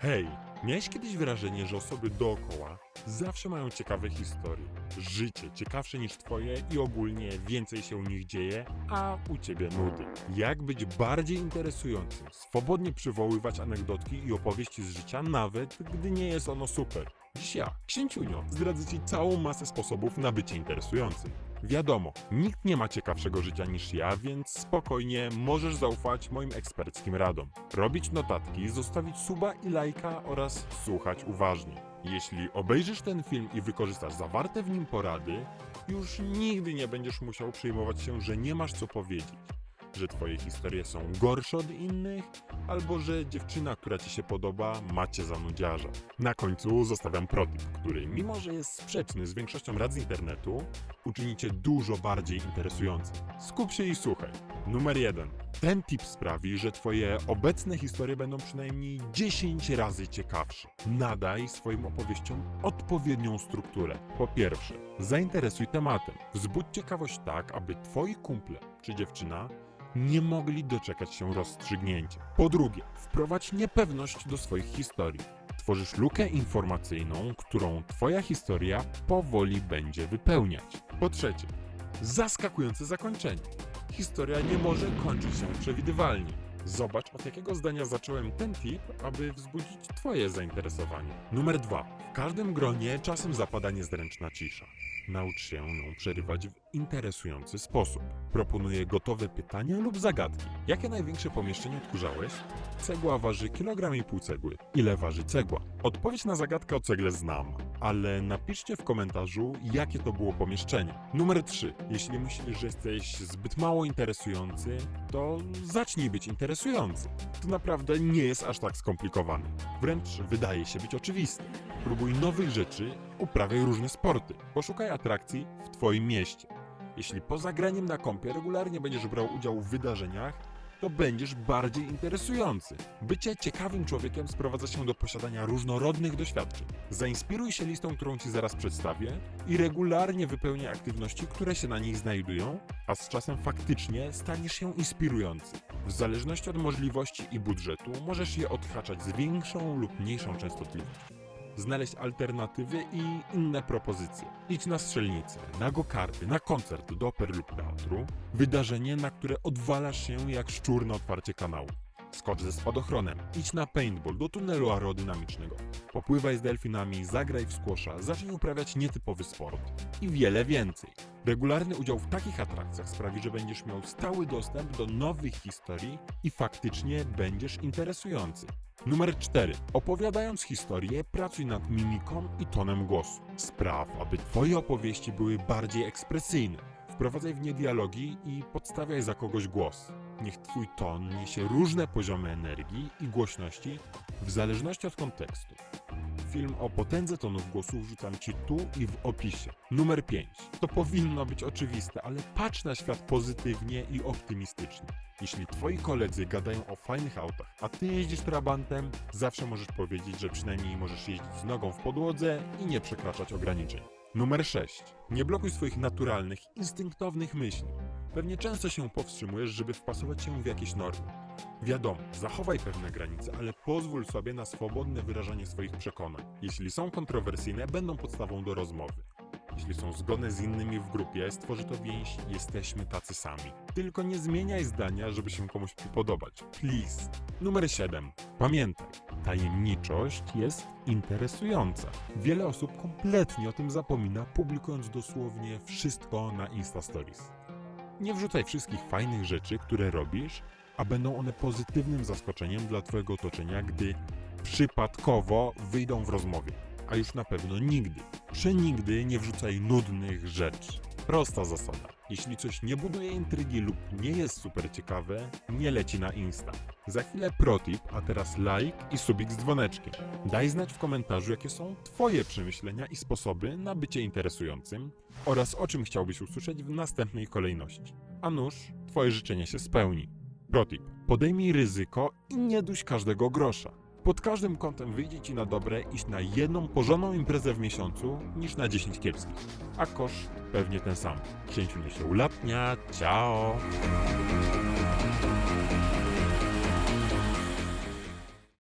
Hej, miałeś kiedyś wrażenie, że osoby dookoła zawsze mają ciekawe historie? Życie ciekawsze niż twoje i ogólnie więcej się u nich dzieje, a u ciebie nudy. Jak być bardziej interesującym? Swobodnie przywoływać anegdotki i opowieści z życia, nawet gdy nie jest ono super. Dziś ja, Księciunio, zdradzę ci całą masę sposobów na bycie interesującym. Wiadomo, nikt nie ma ciekawszego życia niż ja, więc spokojnie możesz zaufać moim eksperckim radom. Robić notatki, zostawić suba i lajka oraz słuchać uważnie. Jeśli obejrzysz ten film i wykorzystasz zawarte w nim porady, już nigdy nie będziesz musiał przejmować się, że nie masz co powiedzieć. Że twoje historie są gorsze od innych, albo że dziewczyna, która ci się podoba, macie za nudziarza. Na końcu zostawiam protip, który mimo, że jest sprzeczny z większością rad z internetu, uczyni cię dużo bardziej interesującym. Skup się i słuchaj. Numer jeden. Ten tip sprawi, że twoje obecne historie będą przynajmniej 10 razy ciekawsze. Nadaj swoim opowieściom odpowiednią strukturę. Po pierwsze, zainteresuj tematem. Wzbudź ciekawość tak, aby twoi kumple czy dziewczyna nie mogli doczekać się rozstrzygnięcia. Po drugie, wprowadź niepewność do swoich historii. Tworzysz lukę informacyjną, którą Twoja historia powoli będzie wypełniać. Po trzecie, zaskakujące zakończenie. Historia nie może kończyć się przewidywalnie. Zobacz, od jakiego zdania zacząłem ten tip, aby wzbudzić Twoje zainteresowanie. Numer dwa. W każdym gronie czasem zapada niezręczna cisza. Naucz się ją przerywać w interesujący sposób. Proponuję gotowe pytania lub zagadki. Jakie największe pomieszczenie odkurzałeś? Cegła waży kilogram i pół cegły. Ile waży cegła? Odpowiedź na zagadkę o cegle znam, ale napiszcie w komentarzu, jakie to było pomieszczenie. Numer 3. Jeśli myślisz, że jesteś zbyt mało interesujący, to zacznij być interesujący. To naprawdę nie jest aż tak skomplikowane. Wręcz wydaje się być oczywiste. Próbuj nowych rzeczy, uprawiaj różne sporty. Poszukaj atrakcji w Twoim mieście. Jeśli poza graniem na kompie regularnie będziesz brał udział w wydarzeniach, to będziesz bardziej interesujący. Bycie ciekawym człowiekiem sprowadza się do posiadania różnorodnych doświadczeń. Zainspiruj się listą, którą Ci zaraz przedstawię i regularnie wypełniaj aktywności, które się na niej znajdują, a z czasem faktycznie staniesz się inspirujący. W zależności od możliwości i budżetu możesz je odhaczać z większą lub mniejszą częstotliwością znaleźć alternatywy i inne propozycje. Idź na strzelnicę, na go-karty, na koncert do opery lub teatru, wydarzenie, na które odwalasz się jak szczur na otwarcie kanału. Skocz ze spadochronem, idź na paintball do tunelu aerodynamicznego, popływaj z delfinami, zagraj w squasha, zacznij uprawiać nietypowy sport i wiele więcej. Regularny udział w takich atrakcjach sprawi, że będziesz miał stały dostęp do nowych historii i faktycznie będziesz interesujący. Numer 4. Opowiadając historię, pracuj nad mimiką i tonem głosu. Spraw, aby Twoje opowieści były bardziej ekspresyjne. Wprowadzaj w nie dialogi i podstawiaj za kogoś głos. Niech Twój ton niesie różne poziomy energii i głośności w zależności od kontekstu. Film o potędze tonów głosu wrzucam Ci tu i w opisie. Numer 5. To powinno być oczywiste, ale patrz na świat pozytywnie i optymistycznie. Jeśli Twoi koledzy gadają o fajnych autach, a Ty jeździsz trabantem, zawsze możesz powiedzieć, że przynajmniej możesz jeździć z nogą w podłodze i nie przekraczać ograniczeń. Numer 6. Nie blokuj swoich naturalnych, instynktownych myśli. Pewnie często się powstrzymujesz, żeby wpasować się w jakieś normy. Wiadomo, zachowaj pewne granice, ale pozwól sobie na swobodne wyrażanie swoich przekonań. Jeśli są kontrowersyjne, będą podstawą do rozmowy. Jeśli są zgodne z innymi w grupie, stworzy to więź jesteśmy tacy sami. Tylko nie zmieniaj zdania, żeby się komuś podobać. Please. Numer 7. Pamiętaj, tajemniczość jest interesująca. Wiele osób kompletnie o tym zapomina, publikując dosłownie wszystko na Insta Stories. Nie wrzucaj wszystkich fajnych rzeczy, które robisz, a będą one pozytywnym zaskoczeniem dla Twojego otoczenia, gdy przypadkowo wyjdą w rozmowie. A już na pewno nigdy, przenigdy nie wrzucaj nudnych rzeczy. Prosta zasada. Jeśli coś nie buduje intrygi lub nie jest super ciekawe, nie leci na Insta. Za chwilę protip, a teraz like i subik z dzwoneczkiem. Daj znać w komentarzu, jakie są Twoje przemyślenia i sposoby na bycie interesującym oraz o czym chciałbyś usłyszeć w następnej kolejności. A nuż, Twoje życzenie się spełni. Protip. Podejmij ryzyko i nie duś każdego grosza. Pod każdym kątem wyjdzie Ci na dobre iść na jedną porządną imprezę w miesiącu niż na 10 kiepskich. A kosz pewnie ten sam. Księciu nie się ulatnia. Ciao!